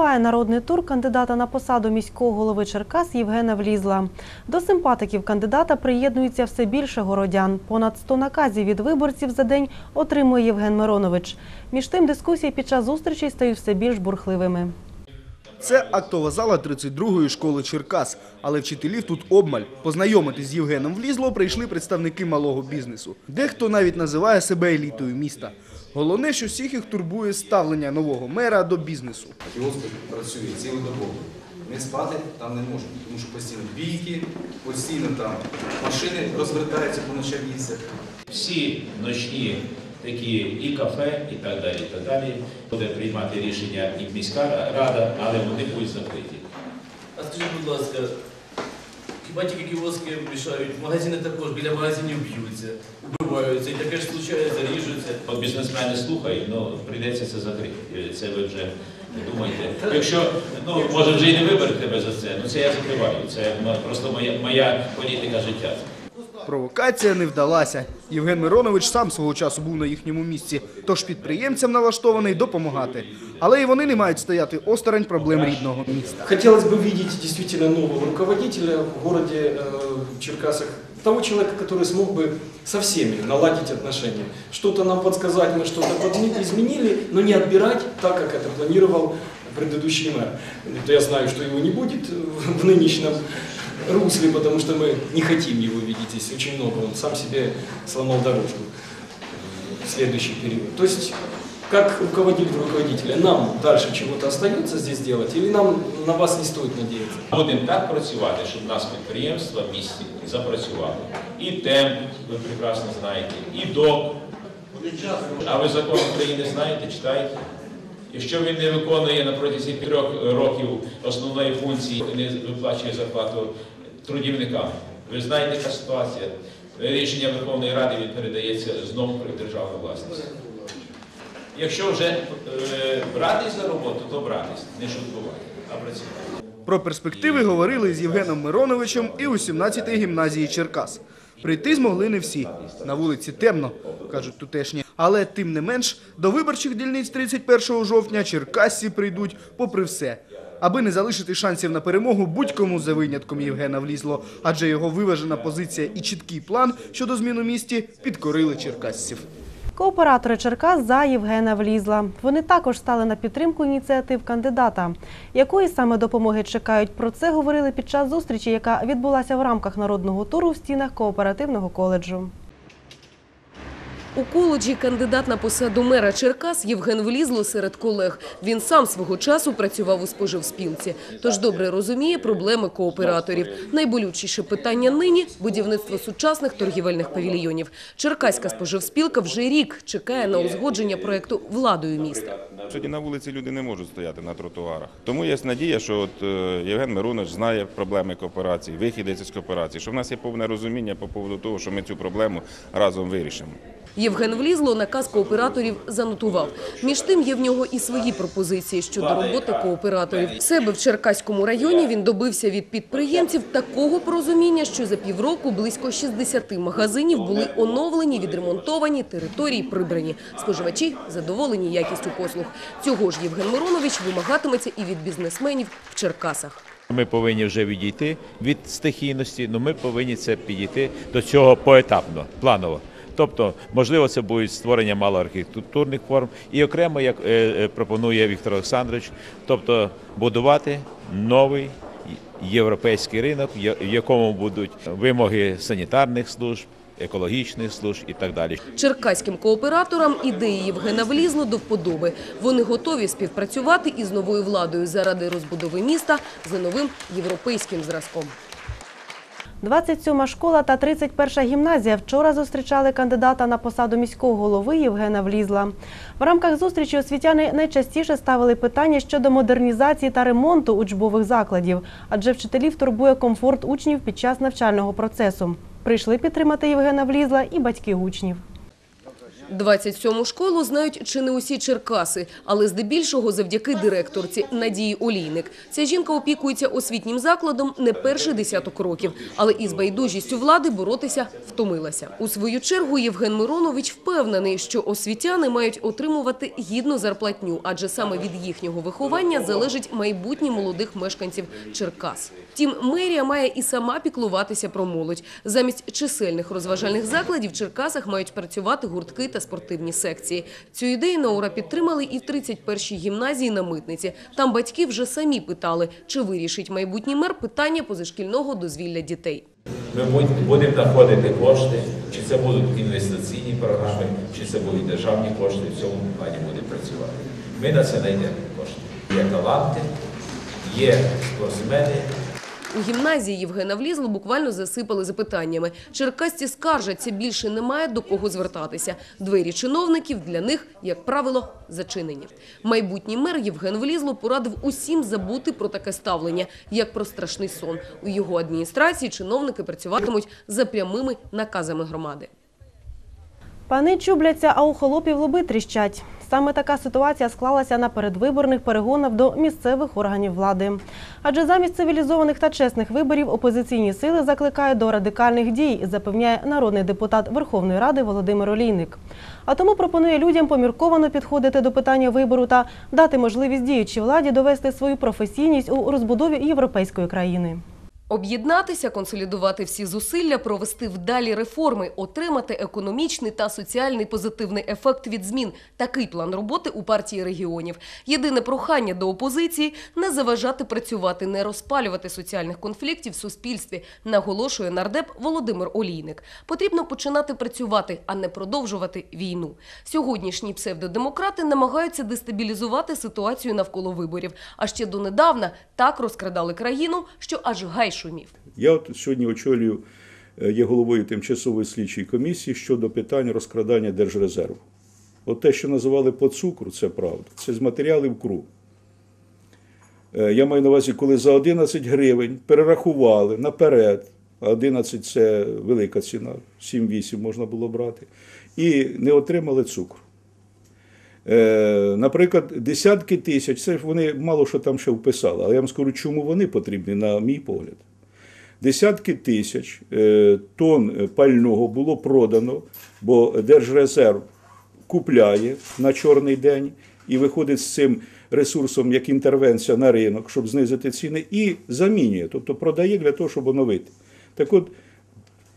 Триває народний тур кандидата на посаду міського голови Черкас Євгена Влізла. До симпатиків кандидата приєднується все більше городян. Понад 100 наказів від виборців за день отримує Євген Миронович. Між тим дискусії під час зустрічей стають все більш бурхливими. Це актова зала 32-ї школи Черкас, але вчителів тут обмаль. Познайомитись з Євгеном Влізло прийшли представники малого бізнесу. Дехто навіть називає себе елітою міста. Головне, що всіх їх турбує ставлення нового мера до бізнесу. Кіоск працює цілодобово. Не спати там не можна, тому що постійно бійки, постійно там машини розвертаються по ночам місцях. всі ночні такі і кафе, і так далі. і так далі. Буде приймати рішення і міська рада, але вони будуть закриті. А скажіть, будь ласка, хіба тільки кіоски мішають? Магазини також біля магазинів б'ються, вбиваються, і таке ж случається, ріжуться. От бізнесмени слухають, ну прийдеться це закрити. Це ви вже думаєте. Якщо ну може вже і не виберете тебе за це, ну це я закриваю. Це просто моя моя політика життя. Провокація не вдалася. Євген Миронович сам свого часу був на їхньому місці, тож підприємцям налаштований допомагати. Але і вони не мають стояти осторонь проблем рідного міста. Хотелось бы видеть действительно нового руководителя в городе э, Черкасах, того человека, который смог бы со всеми наладить отношения. Что-то нам подсказать, мы что-то подме- изменили, но не отбирать так, как это планировал предыдущий мэр. Это я знаю, что его не будет в нынешнем русле, потому что мы не хотим его видеть здесь очень много. Он сам себе сломал дорожку в следующий период. То есть, как руководитель руководителя, нам дальше чего-то остается здесь делать, или нам на вас не стоит надеяться? Будемо так працювати, щоб у нас підприємства в місті запрацювали. І темп, ви прекрасно знаєте, і ДОК. А ви закон України знаєте, читаєте? Якщо він не виконує на протязі трьох років основної функції, не виплачує зарплату трудівникам. Ви знаєте, яка ситуація. Рішення Верховної Ради він передається знову при державну власність. Якщо вже е, братись за роботу, то братись, не шуткувати, а працювати. Про перспективи говорили з Євгеном Мироновичем і у 17-й гімназії Черкас. Прийти змогли не всі. На вулиці темно, кажуть тутешні. Але тим не менш, до виборчих дільниць 31 жовтня черкасці прийдуть попри все. Аби не залишити шансів на перемогу будь-кому за винятком Євгена влізло, адже його виважена позиція і чіткий план щодо змін у місті підкорили черкасців. Кооператори Черкас за Євгена Влізла. Вони також стали на підтримку ініціатив кандидата. Якої саме допомоги чекають? Про це говорили під час зустрічі, яка відбулася в рамках народного туру в стінах кооперативного коледжу. У коледжі кандидат на посаду мера Черкас Євген Влізло серед колег. Він сам свого часу працював у споживспілці, тож добре розуміє проблеми кооператорів. Найболючіше питання нині – будівництво сучасних торгівельних павільйонів. Черкаська споживспілка вже рік чекає на узгодження проєкту владою міста. Сьогодні на вулиці люди не можуть стояти на тротуарах. Тому є надія, що от е, Євген Миронович знає проблеми кооперації, вихід з кооперації, що в нас є повне розуміння по поводу того, що ми цю проблему разом вирішимо. Євген Влізло наказ кооператорів занотував. Між тим є в нього і свої пропозиції щодо роботи кооператорів. Себе в Черкаському районі він добився від підприємців такого порозуміння, що за півроку близько 60 магазинів були оновлені, відремонтовані, території прибрані. Споживачі задоволені якістю послуг. Цього ж Євген Миронович вимагатиметься і від бізнесменів в Черкасах. Ми повинні вже відійти від стихійності, але ми повинні це підійти до цього поетапно, планово. Тобто, можливо, це буде створення малоархітектурних форм і окремо, як е, е, пропонує Віктор Олександрович, тобто будувати новий європейський ринок, в якому будуть вимоги санітарних служб, екологічних служб і так далі. Черкаським кооператорам ідеї Євгена Влізло до вподоби. Вони готові співпрацювати із новою владою заради розбудови міста за новим європейським зразком. 27-ма школа та 31-ша гімназія вчора зустрічали кандидата на посаду міського голови Євгена Влізла. В рамках зустрічі освітяни найчастіше ставили питання щодо модернізації та ремонту учбових закладів, адже вчителів турбує комфорт учнів під час навчального процесу. Прийшли підтримати Євгена Влізла і батьки учнів. 27-му школу знають чи не усі Черкаси, але здебільшого завдяки директорці Надії Олійник. Ця жінка опікується освітнім закладом не перший десяток років, але із байдужістю влади боротися втомилася. У свою чергу Євген Миронович впевнений, що освітяни мають отримувати гідну зарплатню, адже саме від їхнього виховання залежить майбутнє молодих мешканців Черкас. Втім, мерія має і сама піклуватися про молодь. Замість чисельних розважальних закладів в Черкасах мають працювати гуртки та спортивні секції. Цю ідею на ура підтримали і в 31-й гімназії на Митниці. Там батьки вже самі питали, чи вирішить майбутній мер питання позашкільного дозвілля дітей. Ми будемо знаходити кошти, чи це будуть інвестиційні програми, чи це будуть державні кошти, в цьому плані будемо працювати. Ми на це знайдемо кошти. Є таланти, є спортсмени, У гімназії Євгена Влізло буквально засипали запитаннями. Черкасці скаржаться, більше немає до кого звертатися. Двері чиновників для них, як правило, зачинені. Майбутній мер Євген Влізло порадив усім забути про таке ставлення, як про страшний сон. У його адміністрації чиновники працюватимуть за прямими наказами громади. Пани чубляться, а у холопів лоби тріщать. Саме така ситуація склалася на передвиборних перегонах до місцевих органів влади. Адже замість цивілізованих та чесних виборів опозиційні сили закликають до радикальних дій, запевняє народний депутат Верховної Ради Володимир Олійник. А тому пропонує людям помірковано підходити до питання вибору та дати можливість діючій владі довести свою професійність у розбудові європейської країни. Об'єднатися, консолідувати всі зусилля, провести вдалі реформи, отримати економічний та соціальний позитивний ефект від змін. Такий план роботи у партії регіонів. Єдине прохання до опозиції – не заважати працювати, не розпалювати соціальних конфліктів в суспільстві, наголошує нардеп Володимир Олійник. Потрібно починати працювати, а не продовжувати війну. Сьогоднішні псевдодемократи намагаються дестабілізувати ситуацію навколо виборів. А ще донедавна так розкрадали країну, що аж гай шумів. Я от сьогодні очолюю, е, є головою тимчасової слідчої комісії щодо питань розкрадання держрезерву. От те, що називали по цукру, це правда. Це з матеріалів КРУ. Е, Я маю на увазі, коли за 11 гривень перерахували наперед, а 11 це велика ціна, 7-8 можна було брати, і не отримали цукру. Е, Наприклад, десятки тисяч, це вони мало що там ще вписали, але я вам скажу, чому вони потрібні, на мій погляд. Десятки тисяч е, тонн пального було продано, бо Держрезерв купляє на чорний день і виходить з цим ресурсом як інтервенція на ринок, щоб знизити ціни, і замінює, тобто продає для того, щоб оновити. Так от,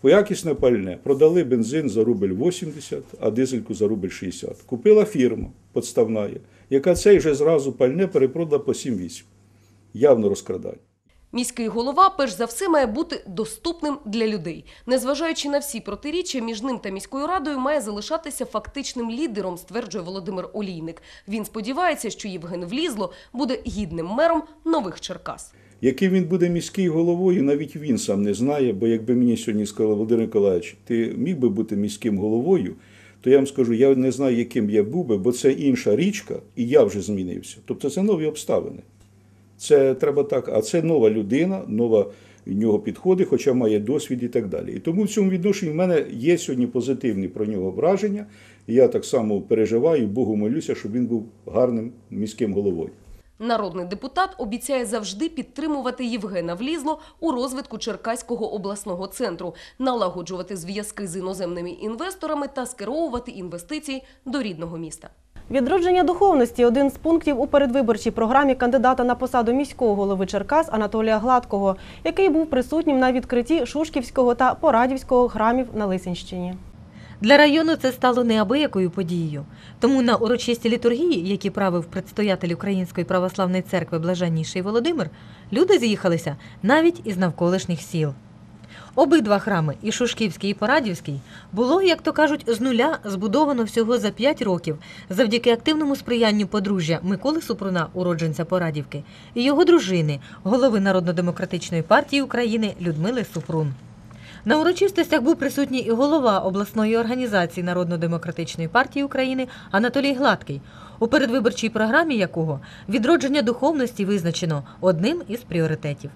якісне пальне продали бензин за рубль 80, а дизельку за рубль 60. Купила фірма подставна, яка цей же зразу пальне перепродала по 7-8. Явно розкрадає. Міський голова, перш за все, має бути доступним для людей. Незважаючи на всі протиріччя, між ним та міською радою має залишатися фактичним лідером, стверджує Володимир Олійник. Він сподівається, що Євген Влізло буде гідним мером нових Черкас. Яким він буде міський головою, навіть він сам не знає, бо якби мені сьогодні сказали, Володимир Миколаївич, ти міг би бути міським головою, то я вам скажу, я не знаю, яким я був би, бо це інша річка, і я вже змінився. Тобто це нові обставини. Це треба так, а це нова людина, нова в нього підходи, хоча має досвід і так далі. І тому в цьому відношенні в мене є сьогодні позитивні про нього враження. Я так само переживаю, Богу молюся, щоб він був гарним міським головою. Народний депутат обіцяє завжди підтримувати Євгена Влізло у розвитку Черкаського обласного центру, налагоджувати зв'язки з іноземними інвесторами та скеровувати інвестиції до рідного міста. Відродження духовності один з пунктів у передвиборчій програмі кандидата на посаду міського голови Черкас Анатолія Гладкого, який був присутнім на відкритті Шушківського та Порадівського храмів на Лисинщині. Для району це стало неабиякою подією. Тому на урочистій літургії, які правив предстоятель Української православної церкви Блаженніший Володимир, люди з'їхалися навіть із навколишніх сіл. Обидва храми, і Шушківський, і Порадівський, було, як то кажуть, з нуля збудовано всього за 5 років завдяки активному сприянню подружжя Миколи Супруна, уродженця Порадівки, і його дружини, голови Народно-демократичної партії України Людмили Супрун. На урочистостях був присутній і голова обласної організації Народно-демократичної партії України Анатолій Гладкий, у передвиборчій програмі якого відродження духовності визначено одним із пріоритетів.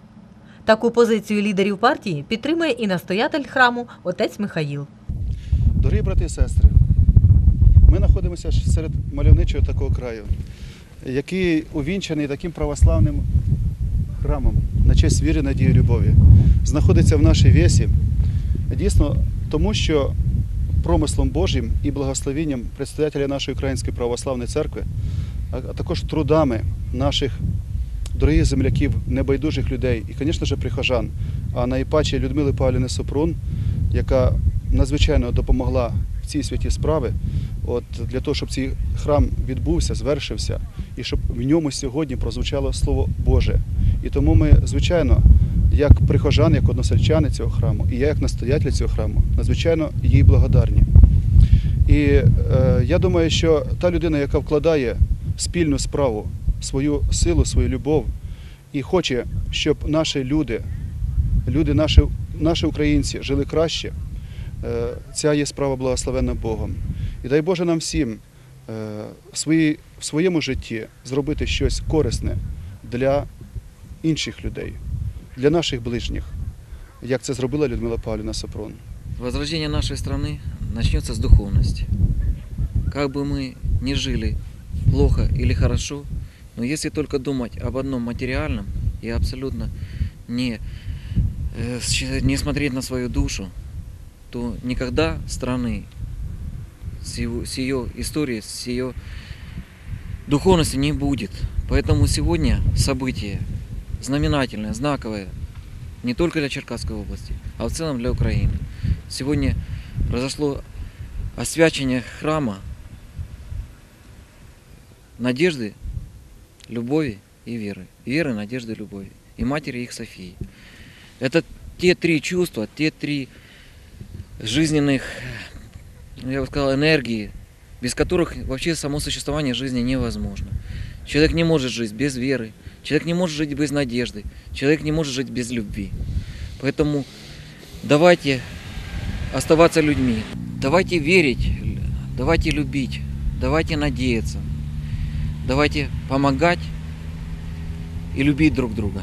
Таку позицію лідерів партії підтримує і настоятель храму отець Михаїл. Дорогі брати і сестри, Ми знаходимося серед мальовничого такого краю, який увінчаний таким православним храмом на честь віри, надії, любові. Знаходиться в нашій весі дійсно тому, що промислом Божим і благословенням предстоятеля нашої Української православної церкви, а також трудами наших дорогих земляків, небайдужих людей і, звісно ж, прихожан, а найпаче Людмили Павлівни Супрун, яка надзвичайно допомогла в цій святі справи, от, для того, щоб цей храм відбувся, звершився, і щоб в ньому сьогодні прозвучало Слово Боже. І тому ми, звичайно, як прихожан, як односельчани цього храму, і я як настоятель цього храму, надзвичайно їй благодарні. І е, я думаю, що та людина, яка вкладає спільну справу свою силу, свою любов і хоче, щоб наші люди, люди, наші, наші українці жили краще, е, ця є справа благословенна Богом. І дай Боже нам всім е, в, своїй, в своєму житті зробити щось корисне для інших людей, для наших ближніх, як це зробила Людмила Павлівна Сопрон. Возрождение нашей страны начнется с духовности. Как бы мы ни жили плохо или хорошо, но если только думать об одном материальном и абсолютно не, э, не смотреть на свою душу, то никогда страны с, его- с ее историей, с ее духовностью не будет. Поэтому сегодня событие знаменательное, знаковое не только для Черкасской области, а в целом для Украины. Сегодня произошло освячение храма надежды, любови и веры. Веры, надежды, любови. И матери их Софии. Это те три чувства, те три жизненных, ну, я бы сказал, энергии, без которых вообще само существование жизни невозможно. Человек не может жить без веры, человек не может жить без надежды, человек не может жить без любви. Поэтому давайте оставаться людьми, давайте верить, давайте любить, давайте надеяться, давайте помогать и любить друг друга.